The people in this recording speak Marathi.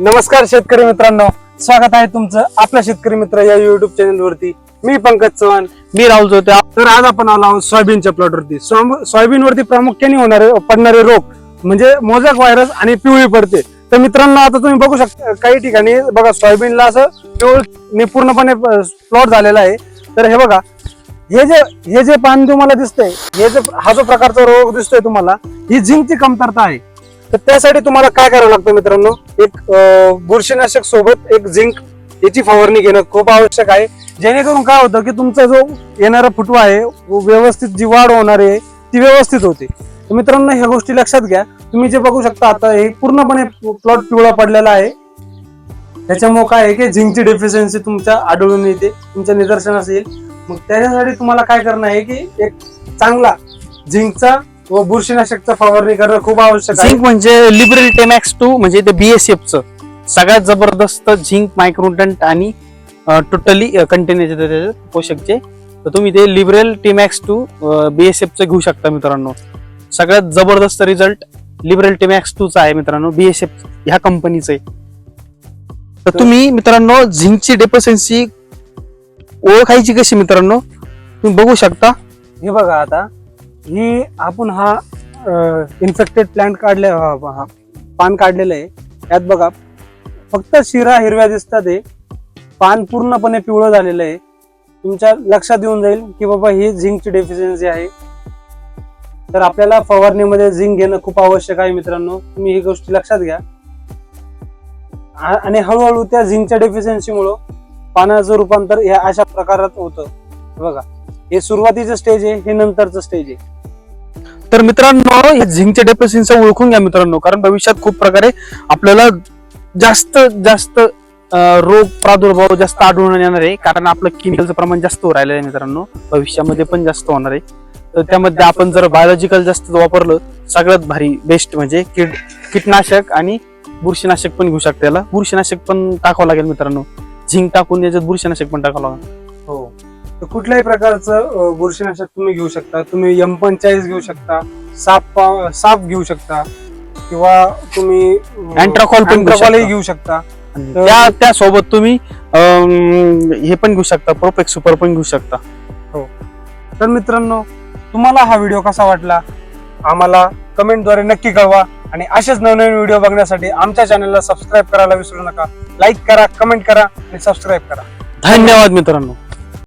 नमस्कार शेतकरी मित्रांनो स्वागत आहे तुमचं आपल्या शेतकरी मित्र या युट्यूब चॅनल वरती. मी पंकज चव्हाण मी राहुल जोते. तर आज आपण आलो आहोत सोयाबीनच्या प्लॉट वरती. सोयाबीन वरती प्रामुख्याने होणारे पडणारे रोग म्हणजे मोजक व्हायरस आणि पिवळी पडते. तर मित्रांनो आता तुम्ही बघू शकता काही ठिकाणी बघा सोयाबीनला असं पिवळ पूर्णपणे प्लॉट झालेला आहे. तर हे बघा हे जे हे जे पान तुम्हाला दिसतंय हे जे हा जो प्रकारचा रोग दिसतोय तुम्हाला ही झिंकची कमतरता आहे. तर त्यासाठी तुम्हाला काय करावं लागतं मित्रांनो? एक बुरशीनाशक सोबत एक झिंक याची फवारणी घेणं खूप आवश्यक आहे. जेणेकरून काय होतं की तुमचा जो येणारा फुटवा आहे व्यवस्थित जी वाढ होणार आहे ती व्यवस्थित होते. मित्रांनो ह्या गोष्टी लक्षात घ्या. तुम्ही जे बघू शकता आता हे पूर्णपणे प्लॉट पिवळा पडलेला आहे. त्याच्यामुळे काय आहे की झिंकची डेफिशियन्सी तुमच्या आढळून येते तुमच्या निदर्शनास येईल. मग त्याच्यासाठी तुम्हाला काय करणं आहे की एक चांगला झिंकचा व बुरशीनाशकचा फवारणी करणं खूप आवश्यक आहे. झिंक म्हणजे लिबरल टेमॅक्स टू म्हणजे ते बीएसएफ च. सगळ्यात जबरदस्त झिंक मायक्रोडंट आणि टोटली कंटेन त्याचे पोषकचे तर तुम्ही ते लिबरल टेमॅक्स टू बीएसएफ च घेऊ शकता मित्रांनो. सगळ्यात जबरदस्त रिझल्ट लिबरल टेमॅक्स टू चा आहे मित्रांनो बीएसएफ ह्या कंपनीचं आहे. तर तुम्ही मित्रांनो झिंकची डेफिशियन्सी ओळखायची कशी मित्रांनो? तुम्ही बघू शकता. हे बघा आता ही आपण हा इन्फेक्टेड प्लांट काढले पान काढलेलं आहे. यात बघा फक्त शिरा हिरव्या दिसतात हे पान पूर्णपणे पिवळं झालेलं आहे. तुमच्या लक्षात येऊन जाईल की बाबा ही झिंकची डेफिशियन्सी आहे. तर आपल्याला फवारणीमध्ये झिंक घेणं खूप आवश्यक आहे मित्रांनो. तुम्ही ही गोष्टी लक्षात घ्या. आणि हळूहळू त्या झिंकच्या डेफिशियन्सीमुळं पानाचं रूपांतर या अशा प्रकारात होतं. बघा हे सुरुवातीचं स्टेज आहे हे नंतरचं स्टेज आहे. तर मित्रांनो या झिंकच्या डेप्रेशनचा ओळखून घ्या मित्रांनो कारण भविष्यात खूप प्रकारे आपल्याला जास्त जास्त रोग प्रादुर्भाव जास्त आढळून येणार आहे कारण आपलं केमिकलचं प्रमाण जास्त होऊ राहिलं आहे मित्रांनो भविष्यामध्ये पण जास्त होणार आहे. तर त्यामध्ये आपण जर बायोलॉजिकल जास्त वापरलं सगळ्यात भारी बेस्ट म्हणजे कीड कीटनाशक आणि बुरशीनाशक पण घेऊ शकता याला. बुरशीनाशक पण टाकावं लागेल मित्रांनो. झिंक टाकून याच्यात बुरशीनाशक पण टाकावं लागेल. तर कुठल्याही प्रकारचं बुरशीनाशक तुम्ही घेऊ शकता. तुम्ही एम पंचाळीस घेऊ शकता साप साप घेऊ शकता किंवा तुम्ही अं, Antracol पण घेऊ ही शकता. त्या त्यासोबत तुम्ही हे पण घेऊ शकता प्रोपेक्स सुपर पण घेऊ शकता. तर मित्रांनो तुम्हाला हा व्हिडिओ कसा वाटला? आम्हाला कमेंटद्वारे नक्की कळवा. आणि असेच नवनवीन व्हिडिओ बघण्यासाठी आमच्या चॅनलला सबस्क्राईब करायला विसरू नका. लाईक करा कमेंट करा आणि सबस्क्राईब करा. धन्यवाद मित्रांनो.